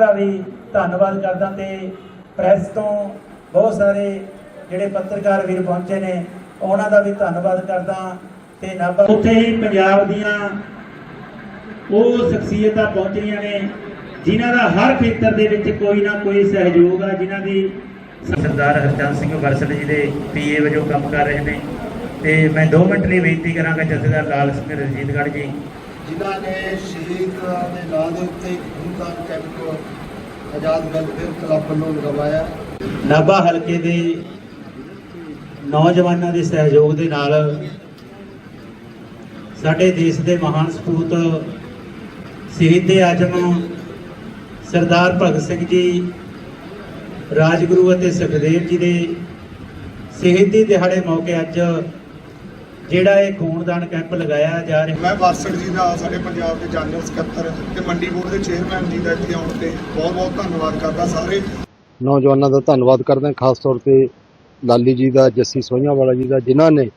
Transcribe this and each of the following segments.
ਦਾ ਵੀ ਧੰਨਵਾਦ ਕਰਦਾ ਤੇ ਪ੍ਰੈਸ ਤੋਂ ਬਹੁਤ ਸਾਰੇ ਜਿਹੜੇ ਪੱਤਰਕਾਰ ਵੀਰ ਪਹੁੰਚੇ ਨੇ ਉਹਨਾਂ ਦਾ ਵੀ ਧੰਨਵਾਦ ਕਰਦਾ ਤੇ ਨਾਭਾ ਉੱਥੇ ਹੀ ਪੰਜਾਬ ਦੀਆਂ ਉਹ ਸ਼ਖਸੀਅਤਾਂ ਪਹੁੰਚੀਆਂ ਨੇ ਜਿਨ੍ਹਾਂ ਦਾ ਹਰ ਖੇਤਰ ਦੇ ਵਿੱਚ ਕੋਈ ਨਾ ਕੋਈ ਸਹਿਯੋਗ ਆ ਜਿਨ੍ਹਾਂ ਦੀ ਸਰਦਾਰ ਹਰਚੰਦ ਸਿੰਘ ਵਰਸਲ ਜੀ ਦੇ ਪੀਏ ਵਜੋਂ ਕੰਮ ਕਰ ਰਹੇ ਨੇ। ਤੇ ਮੈਂ 2 ਮਿੰਟ ਲਈ ਬੇਨਤੀ ਕਰਾਂਗਾ ਜਥੇਦਾਰ ਲਾਲ ਸਿੰਘ ਰਣਜੀਤਗੜ੍ਹ ਜੀ ਜਿਨ੍ਹਾਂ ਨੇ ਸ਼ਹੀਦ ਦੇ ਨਾਂ ਦੇ ਉੱਤੇ ਇੱਕ ਖੂਨਦਾਨ ਕੈਂਪ ਆਜ਼ਾਦ ਵੈਲਫੇਅਰ ਕਲੱਬ ਵੱਲੋਂ ਲਗਵਾਇਆ। ਨਾਭਾ ਹਲਕੇ ਦੇ ਨੌਜਵਾਨਾਂ ਦੇ ਸਹਿਯੋਗ ਦੇ ਨਾਲ ਸਾਡੇ ਦੇਸ਼ ਦੇ ਮਹਾਨ ਸਪੂਤ ਸ਼ਹੀਦ ਆਜਮ ਸਰਦਾਰ ਭਗਤ ਸਿੰਘ ਜੀ, ਰਾਜਗੁਰੂ ਅਤੇ ਸੁਖਦੇਵ ਜੀ ਦੇ ਸ਼ਹੀਦੀ ਦਿਹਾੜੇ ਮੌਕੇ ਅੱਜ ਜਿਹੜਾ ਇਹ ਖੂਨਦਾਨ ਕੈਂਪ ਲਗਾਇਆ ਜਾ ਰਿਹਾ ਮੈਂ ਵਾਸੜ ਜੀ ਦਾ ਸਾਡੇ ਪੰਜਾਬ ਦੇ ਜਨਰਲ ਸਕੱਤਰ ਤੇ ਮੰਡੀ ਬੋਰਡ ਦੇ ਚੇਅਰਮੈਨ ਜੀ ਦਾ ਇੱਥੇ ਆਉਣ ਤੇ ਬਹੁਤ ਬਹੁਤ ਧੰਨਵਾਦ ਕਰਦਾ ਸਾਰੇ। ਨੌਜਵਾਨਾਂ ਦਾ ਧੰਨਵਾਦ ਕਰਦੇ ਹਾਂ ਖਾਸ ਤੌਰ ਤੇ ਲਾਲੀ ਜੀ ਦਾ ਜੱਸੀ ਸੋਹੀਆਂ ਵਾਲਾ ਜੀ ਦਾ ਜਿਨ੍ਹਾਂ ਨੇ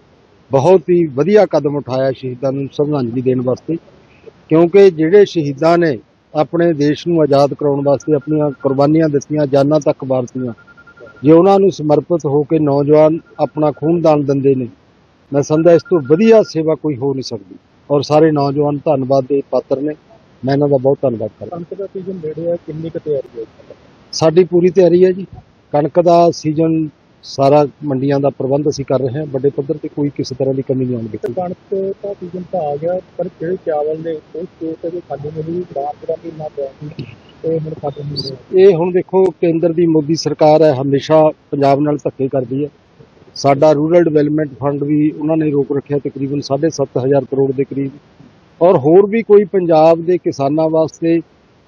ਬਹੁਤ ਹੀ ਵਧੀਆ ਕਦਮ ਉਠਾਇਆ ਸ਼ਹੀਦਾਂ ਨੂੰ ਸ਼ਰਧਾਂਜਲੀ ਦੇਣ ਵਾਸਤੇ। ਕਿਉਂਕਿ ਜਿਹੜੇ ਸ਼ਹੀਦਾਂ ਨੇ ਆਪਣੇ ਦੇਸ਼ ਨੂੰ ਆਜ਼ਾਦ ਕਰਾਉਣ ਵਾਸਤੇ ਆਪਣੀਆਂ ਕੁਰਬਾਨੀਆਂ ਦਿੱਤੀਆਂ ਜਾਨਾਂ ਤੱਕ ਵਾਰਤੀਆਂ ਜੇ ਉਹਨਾਂ ਨੂੰ ਸਮਰਪਿਤ ਹੋ ਕੇ ਨੌਜਵਾਨ ਆਪਣਾ ਖੂਨਦਾਨ ਦਿੰਦੇ ਨੇ ਮੈਂ ਸਮਝਦਾ ਇਸ ਤੋਂ ਵਧੀਆ ਸੇਵਾ ਕੋਈ ਹੋ ਨਹੀਂ ਸਕਦੀ। ਔਰ ਸਾਰੇ ਨੌਜਵਾਨ ਧੰਨਵਾਦ ਦੇ ਪਾਤਰ ਨੇ। ਮੈਂ ਇਹਨਾਂ ਦਾ ਬਹੁਤ ਧੰਨਵਾਦ ਕਰਦਾ। ਕਣਕ ਦਾ ਸੀਜ਼ਨ ਨੇੜੇ ਆ ਕਿੰਨੀ ਕੁ ਤਿਆਰੀ ਹੈ ਸਾਡੀ ਪੂਰੀ ਤਿਆਰੀ ਹੈ ਜੀ। ਕਣਕ ਦਾ ਸੀਜ਼ਨ ਸਾਰਾ ਮੰਡੀਆਂ ਦਾ ਪ੍ਰਬੰਧ ਅਸੀਂ ਕਰ ਰਹੇ ਹਾਂ। ਵੱਡੇ ਪੱਧਰ ਤੇ ਕੋਈ ਕਿਸੇ ਤਰ੍ਹਾਂ ਦੀ ਕਮੀ ਨਹੀਂ ਆਉਣ ਦਿੱਤੀ। ਕਣਕ ਦਾ ਸੀਜ਼ਨ ਤਾਂ ਆ ਗਿਆ ਪਰ ਜਿਹੜੇ ਚਾਵਲ ਨੇ ਉਹ ਸਟੇਟ ਦੇ ਖਾਲੀ ਮਿਲੀ ਰਾਤ ਦਾ ਪਿਆ ਖਤਮ ਹੋ ਰਿਹਾ। ਇਹ ਹੁਣ ਦੇਖੋ ਕੇਂਦਰ ਦੀ ਮੋਦੀ ਸਰਕਾਰ ਹੈ ਹਮੇਸ਼ਾ ਪੰਜਾਬ ਨਾਲ ਧੱਕੇ ਕਰਦੀ ਹੈ। ਸਾਡਾ ਰੂਰਲ ਡਿਵੈਲਪਮੈਂਟ ਫੰਡ ਵੀ ਉਹਨਾਂ ਨੇ ਰੋਕ ਰੱਖਿਆ ਤਕਰੀਬਨ 7.5000 ਕਰੋੜ ਦੇ ਕਰੀਬ। ਔਰ ਹੋਰ ਵੀ ਕੋਈ ਪੰਜਾਬ ਦੇ ਕਿਸਾਨਾਂ ਵਾਸਤੇ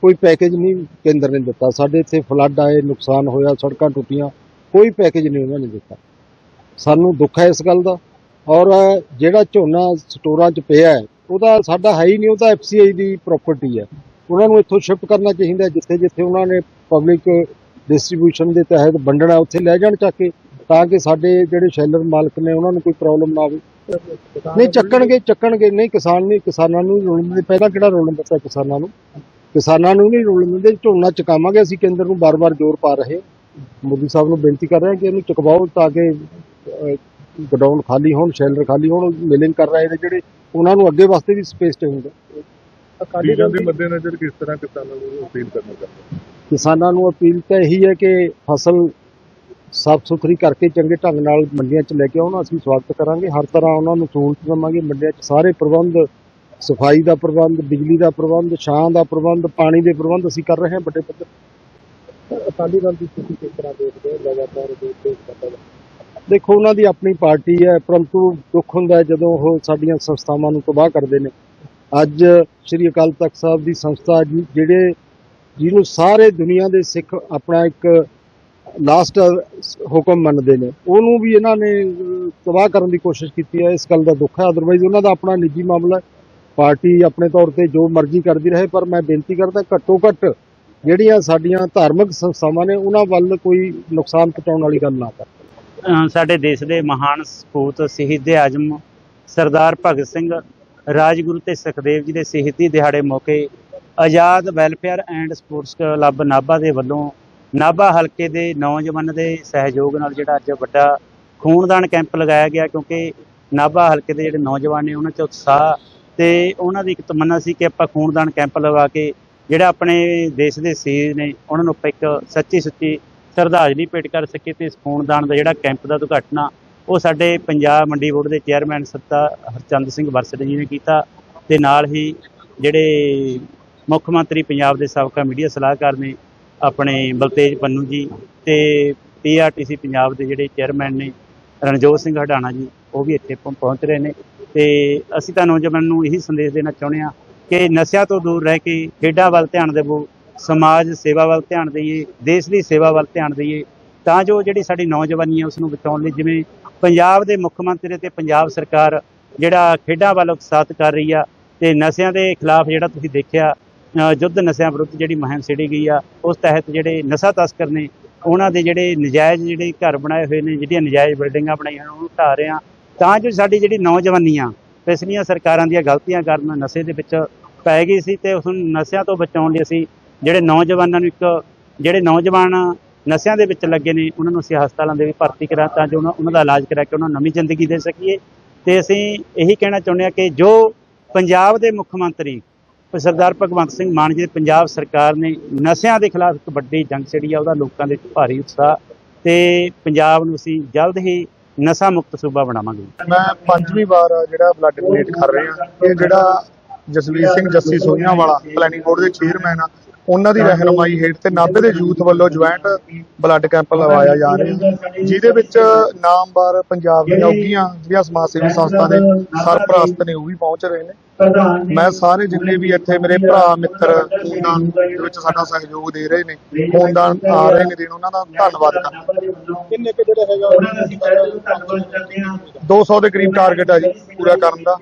ਕੋਈ ਪੈਕੇਜ ਨਹੀਂ ਕੇਂਦਰ ਨੇ ਦਿੱਤਾ। ਸਾਡੇ ਇੱਥੇ ਫਲੱਡ ਆਏ, ਨੁਕਸਾਨ ਹੋਇਆ, ਸੜਕਾਂ ਟੁੱਟੀਆਂ, ਕੋਈ ਪੈਕੇਜ ਨਹੀਂ ਉਹਨਾਂ ਨੇ ਦਿੱਤਾ। ਸਾਨੂੰ ਦੁੱਖ ਹੈ ਇਸ ਗੱਲ ਦਾ। ਔਰ ਜਿਹੜਾ ਝੋਨਾ ਸਟੋਰਾਂ 'ਚ ਪਿਆ ਹੈ, ਉਹਦਾ ਸਾਡਾ ਹੈ ਹੀ ਨਹੀਂ, ਉਹ ਤਾਂ ਐਫਸੀਆਈ ਦੀ ਪ੍ਰਾਪਰਟੀ ਹੈ। ਉਹਨਾਂ ਨੂੰ ਇੱਥੋਂ ਸ਼ਿਫਟ ਕਰਨਾ ਚਾਹੀਦਾ ਜਿੱਥੇ ਜਿੱਥੇ ਉਹਨਾਂ ਨੇ ਪਬਲਿਕ ਡਿਸਟ੍ਰੀਬਿਊਸ਼ਨ ਦੇ ਤਹਿਤ ਵੰਡਣਾ, ਉੱਥੇ ਲੈ ਜਾਣ ਚੱਕ ਕੇ। ਤਾਂ ਕਿ ਸਾਡੇ ਜਿਹੜੇ ਸ਼ੈਲਰ ਮਾਲਕ ਨੇ ਉਹਨਾਂ ਨੂੰ ਕੋਈ ਪ੍ਰੋਬਲਮ ਨਾ ਆਵੇ। ਨਹੀਂ ਚੱਕਣਗੇ ਚੱਕਣਗੇ। ਨਹੀਂ ਕਿਸਾਨ ਨਹੀਂ ਕਿਸਾਨਾਂ ਨੂੰ ਰੋਲਣ ਦਿੰਦੇ। ਪਹਿਲਾਂ ਕਿਹੜਾ ਰੋਲਣ ਦਿੱਤਾ ਕਿਸਾਨਾਂ ਨੂੰ? ਕਿਸਾਨਾਂ ਨੂੰ ਨਹੀਂ ਰੋਲਣ ਦਿੰਦੇ। ਝੋਨਾ ਚੁਕਾਵਾਂਗੇ ਅਸੀਂ ਕੇਂਦਰ ਨੂੰ ਬਾਰ-ਬਾਰ ਜ਼ੋਰ ਪਾ ਰਹੇ। ਮੋਦੀ ਸਾਹਿਬ ਨੂੰ ਬੇਨਤੀ ਕਰ ਰਹੇ ਹਾਂ ਕਿ ਇਹਨੂੰ ਚੁਕਵਾਓ ਤਾਂ ਕਿ ਗਡਾਊਨ ਖਾਲੀ ਹੋਣ ਸ਼ੈਲਰ ਖਾਲੀ ਹੋਣ ਮਿਲਿੰਗ ਕਰ ਰਹੇ ਨੇ ਜਿਹੜੇ ਉਹਨਾਂ ਨੂੰ ਅੱਗੇ ਵਾਸਤੇ ਵੀ ਸਪੇਸ ਚਾਹੀਦਾ ਅਕਾਲੀ ਦਲ ਦੇ ਮੱਦੇਨਜ਼ਰ ਕਿਸ ਤਰ੍ਹਾਂ ਕਿਸਾਨਾਂ ਨੂੰ ਅਪੀਲ ਕਰਨਾ ਚਾਹੁੰਦੇ ਕਿਸਾਨਾਂ ਨੂੰ ਅਪੀਲ ਤਾਂ ਇਹੀ ਹੈ ਕਿ ਫਸਲ ਸਾਫ਼ ਸੁਥਰੀ ਕਰਕੇ ਚੰਗੇ ਢੰਗ ਨਾਲ ਮੰਡੀਆਂ 'ਚ ਲੈ ਕੇ ਆਉਣ, ਅਸੀਂ ਸਵਾਗਤ ਕਰਾਂਗੇ। ਹਰ ਤਰ੍ਹਾਂ ਉਹਨਾਂ ਨੂੰ ਸਹੂਲਤ ਦੇਵਾਂਗੇ। ਮੰਡੀਆਂ 'ਚ ਸਾਰੇ ਪ੍ਰਬੰਧ, ਸਫ਼ਾਈ ਦਾ ਪ੍ਰਬੰਧ, ਬਿਜਲੀ ਦਾ ਪ੍ਰਬੰਧ, ਛਾਂ ਦਾ ਪ੍ਰਬੰਧ, ਪਾਣੀ ਦੇ ਪ੍ਰਬੰਧ ਅਸੀਂ ਕਰ ਰਹੇ ਹਾਂ ਵੱਡੇ ਪੱਧਰ ਅਕਾਲੀ ਦਲ ਦੀ ਸਥਿਤੀ ਕਿਸ ਤਰ੍ਹਾਂ ਦੇਖਦੇ ਹੋ? ਲਗਾਤਾਰ ਦੇਸ਼ ਦੇ ਦੇਖੋ, ਉਹਨਾਂ ਦੀ ਆਪਣੀ ਪਾਰਟੀ ਹੈ, ਪਰੰਤੂ ਦੁੱਖ ਹੁੰਦਾ ਜਦੋਂ ਉਹ ਸਾਡੀਆਂ ਸੰਸਥਾਵਾਂ ਨੂੰ ਤਬਾਹ ਕਰਦੇ ਨੇ। ਅੱਜ ਸ੍ਰੀ ਅਕਾਲ ਤਖਤ ਸਾਹਿਬ ਦੀ ਸੰਸਥਾ ਜਿ- ਜਿਹੜੇ ਜਿਹਨੂੰ ਸਾਰੇ ਦੁਨੀਆ ਦੇ ਸਿੱਖ ਆਪਣਾ ਇੱਕ ਲਾਸਟ ਹੁਕਮ ਮੰਨਦੇ ਨੇ। ਉਹਨੂੰ ਵੀ ਇਹਨਾਂ ਨੇ ਤਬਾਹ ਕਰਨ ਦੀ ਕੋਸ਼ਿਸ਼ ਕੀਤੀ ਹੈ। ਇਸ ਗੱਲ ਦਾ ਦੁੱਖ ਹੈ। ਅਦਰਵਾਈਜ਼ ਉਹਨਾਂ ਦਾ ਆਪਣਾ ਨਿੱਜੀ ਮਾਮਲਾ ਪਾਰਟੀ ਆਪਣੇ ਤੌਰ ਤੇ ਜੋ ਮਰਜ਼ੀ ਕਰਦੀ ਰਹੇ, ਪਰ ਮੈਂ ਬੇਨਤੀ ਕਰਦਾ ਘੱਟੋ ਘੱਟ ਜਿਹੜੀਆਂ ਸਾਡੀਆਂ ਧਾਰਮਿਕ ਸੰਸਥਾਵਾਂ ਨੇ, ਉਹਨਾਂ ਵੱਲ ਕੋਈ ਨੁਕਸਾਨ ਪਹੁੰਚਾਉਣ ਵਾਲੀ ਗੱਲ ਨਾ ਕਰ। ਸਾਡੇ ਦੇਸ਼ ਦੇ ਮਹਾਨ ਸਪੂਤ ਸ਼ਹੀਦ ਆਜਮ ਸਰਦਾਰ ਭਗਤ ਸਿੰਘ, ਰਾਜਗੁਰੂ ਤੇ ਸੁਖਦੇਵ ਜੀ ਦੇ ਸ਼ਹੀਦੀ ਦਿਹਾੜੇ ਮੌਕੇ Azad welfare and sports club Nabha ਦੇ ਵੱਲੋਂ ਨਾਭਾ ਹਲਕੇ ਦੇ ਨੌਜਵਾਨ ਦੇ ਸਹਿਯੋਗ ਨਾਲ ਜਿਹੜਾ ਅੱਜ ਵੱਡਾ ਖੂਨਦਾਨ ਕੈਂਪ ਲਗਾਇਆ ਗਿਆ ਕਿਉਂਕਿ ਨਾਭਾ ਹਲਕੇ ਦੇ ਜਿਹੜੇ ਨੌਜਵਾਨ ਨੇ ਉਹਨਾਂ 'ਚ ਉਤਸ਼ਾਹ ਤੇ ਉਹਨਾਂ ਦੀ ਇੱਕ ਤਮੰਨਾ ਸੀ ਕਿ ਆਪਾਂ ਖੂਨਦਾਨ ਕੈਂਪ ਲਗਾ ਕੇ ਜਿਹੜਾ ਆਪਣੇ ਦੇਸ਼ ਦੇ ਸ਼ਹੀਦ ਨੇ ਉਹਨਾਂ ਨੂੰ ਆਪਾਂ ਇੱਕ ਸੱਚੀ ਸੁੱਚੀ ਸ਼ਰਧਾਂਜਲੀ ਭੇਟ ਕਰ ਸਕੀਏ ਤੇ ਇਸ ਖੂਨਦਾਨ ਦਾ ਜਿਹੜਾ ਕੈਂਪ ਦਾ ਉਦਘਾਟਨ ਉਹ ਸਾਡੇ ਪੰਜਾਬ ਮੰਡੀ ਬੋਰਡ ਦੇ ਚੇਅਰਮੈਨ ਸੱਤਾ ਹਰਚੰਦ ਸਿੰਘ ਬਰਸੜ ਜੀ ਨੇ ਕੀਤਾ ਤੇ ਨਾਲ ਹੀ ਜਿਹੜੇ ਮੁੱਖ ਮੰਤਰੀ ਪੰਜਾਬ ਦੇ ਸਾਬਕਾ ਮੀਡੀਆ ਸਲਾਹਕਾਰ ਨੇ ਆਪਣੇ ਬਲਤੇਜ ਪੰਨੂ ਜੀ ਤੇ ਪੀਆਰਟੀਸੀ ਪੰਜਾਬ ਦੇ ਜਿਹੜੇ ਚੇਅਰਮੈਨ ਨੇ ਰਣਜੋਤ ਸਿੰਘ ਹਡਾਣਾ ਜੀ, ਉਹ ਵੀ ਇੱਥੇ ਪਹੁੰਚ ਰਹੇ ਨੇ ਤੇ ਅਸੀਂ ਤਾਂ ਨੌਜਵਾਨਾਂ ਨੂੰ ਇਹੀ ਸੰਦੇਸ਼ ਦੇਣਾ ਚਾਹੁੰਦੇ ਹਾਂ ਕਿ ਨਸ਼ਿਆਂ ਤੋਂ ਦੂਰ ਰਹਿ ਕੇ ਖੇਡਾਂ ਵੱਲ ਧਿਆਨ ਦੇਵੋ, ਸਮਾਜ ਸੇਵਾ ਵੱਲ ਧਿਆਨ ਦਈਏ, ਦੇਸ਼ ਦੀ ਸੇਵਾ ਵੱਲ ਧਿਆਨ ਦਈਏ, ਤਾਂ ਜੋ ਜਿਹੜੀ ਸਾਡੀ ਨੌਜਵਾਨੀ ਹੈ ਉਸ ਨੂੰ ਬਚਾਉਣ ਲਈ ਜਿਵੇਂ ਪੰਜਾਬ ਦੇ ਮੁੱਖ ਮੰਤਰੀ ਤੇ ਪੰਜਾਬ ਸਰਕਾਰ ਜਿਹੜਾ ਖੇਡਾਂ ਵੱਲ ਉਤਸ਼ਾਹਿਤ ਕਰ ਰਹੀ ਆ ਤੇ ਨਸ਼ਿਆਂ ਦੇ ਖਿਲਾਫ ਜਿਹੜਾ ਤੁਸੀਂ ਦੇਖਿਆ ਅ, ਯੁੱਧ ਨਸ਼ਿਆਂ ਵਿਰੁੱਧ ਜਿਹੜੀ ਮੁਹਿੰਮ ਛੇੜੀ ਗਈ ਆ ਉਸ ਤਹਿਤ ਜਿਹੜੇ ਨਸ਼ਾ ਤਸਕਰ ਨੇ ਉਹਨਾਂ ਦੇ ਜਿਹੜੇ ਨਜਾਇਜ਼ ਜਿਹੜੇ ਘਰ ਬਣਾਏ ਹੋਏ ਨੇ ਜਿਹੜੀਆਂ ਨਜਾਇਜ਼ ਬਿਲਡਿੰਗਾਂ ਬਣਾਈਆਂ ਨੇ ਉਹਨੂੰ ਢਾ ਰਹੇ ਆ। ਤਾਂ ਜੋ ਸਾਡੀ ਜਿਹੜੀ ਨੌਜਵਾਨੀਆਂ ਪਿਛਲੀਆਂ ਸਰਕਾਰਾਂ ਦੀਆਂ ਗਲਤੀਆਂ ਕਾਰਨ ਨਸ਼ੇ ਦੇ ਵਿੱਚ ਪੈ ਗਈ ਸੀ ਤੇ ਉਸ ਨੂੰ ਨਸ਼ਿਆਂ ਤੋਂ ਬਚਾਉਣ ਲਈ ਅਸੀਂ ਜਿਹੜੇ ਨੌਜਵਾਨਾਂ ਨੂੰ ਇੱਕ ਜਿਹੜੇ ਨੌਜਵਾਨ ਨਸ਼ਿਆਂ ਦੇ ਵਿੱਚ ਲੱਗੇ ਨੇ ਉਹਨਾਂ ਨੂੰ ਅਸੀਂ ਹਸਪਤਾਲਾਂ ਦੇ ਵਿੱਚ ਭਰਤੀ ਕਰਾ ਤਾਂ ਜੋ ਉਹਨਾਂ ਉਹਨਾਂ ਦਾ ਇਲਾਜ ਕਰਾ ਕੇ ਉਹਨਾਂ ਨੂੰ ਨਵੀਂ ਜ਼ਿੰਦਗੀ ਦੇ ਸਕੀਏ। ਤੇ ਅਸੀਂ ਇਹੀ ਕਹਿਣਾ ਚਾਹੁੰਦੇ ਹਾਂ ਕਿ ਜੋ ਪੰਜਾਬ ਦੇ ਮੁੱਖ ਮੰਤਰੀ ਸਰਦਾਰ ਭਗਵੰਤ ਸਿੰਘ ਮਾਨ ਜੀ ਪੰਜਾਬ ਸਰਕਾਰ ਨੇ ਨਸ਼ਿਆਂ ਦੇ ਖਿਲਾਫ ਇੱਕ ਵੱਡੀ ਜੰਗ ਛੇੜੀ ਆ, ਉਹਦਾ ਲੋਕਾਂ ਦੇ ਭਾਰੀ ਉਤਸ਼ਾਹ ਤੇ ਪੰਜਾਬ ਨੂੰ ਅਸੀਂ ਜਲਦ ਹੀ ਨਸ਼ਾ ਮੁਕਤ ਸੂਬਾ ਬਣਾਵਾਂਗੇ। ਮੈਂ ਪੰਜਵੀਂ ਵਾਰ ਜਿਹੜਾ ਬਲੱਡ ਡੋਨੇਟ ਕਰ ਰਿਹਾ। ਇਹ ਜਿਹੜਾ ਜਸਵੀਰ ਸਿੰਘ ਜੱਸੀ ਸੋਹੀਆਂ ਵਾਲਾ, ਪਲੈਨਿੰਗ ਬੋਰਡ ਦੇ ਚੇਅਰਮੈਨ ਆ ਉਹਨਾਂ ਦੀ ਰਹਿਨਮਾਈ ਹੇਠ ਤੇ ਨਾਭੇ ਦੇ ਯੂਥ ਵੱਲੋਂ ਜੁਆਇੰਟ ਬਲੱਡ ਕੈਂਪ ਲਗਾਇਆ ਜਾ ਰਿਹਾ ਜਿਹਦੇ ਵਿੱਚ ਨਾਮਵਾਰ ਪੰਜਾਬ ਦੀਆਂ ਉੱਗੀਆਂ ਜਿਹੜੀਆਂ ਸਮਾਜ ਸੇਵੀ ਸੰਸਥਾ ਦੇ ਸਰਪ੍ਰਸਤ ਨੇ ਉਹ ਵੀ ਪਹੁੰਚ ਰਹੇ ਨੇ। ਮੈਂ ਸਾਰੇ ਜਿੰਨੇ ਵੀ ਇੱਥੇ ਮੇਰੇ ਭਰਾ ਮਿੱਤਰ ਖੂਨਦਾਨ ਦੇ ਵਿੱਚ ਸਾਡਾ ਸਹਿਯੋਗ ਦੇ ਰਹੇ ਨੇ ਖੂਨਦਾਨ ਆ ਰਹੇ ਨੇ ਦੇਣ ਉਹਨਾਂ ਦਾ ਧੰਨਵਾਦ ਕਰਦਾ। ਕਿੰਨੇ ਕਿ ਜਿਹੜੇ ਹੈਗਾ? 200 ਦੇ ਕਰੀਬ ਟਾਰਗੇਟ ਹੈ ਜੀ ਪੂਰਾ ਕਰਨ ਦਾ।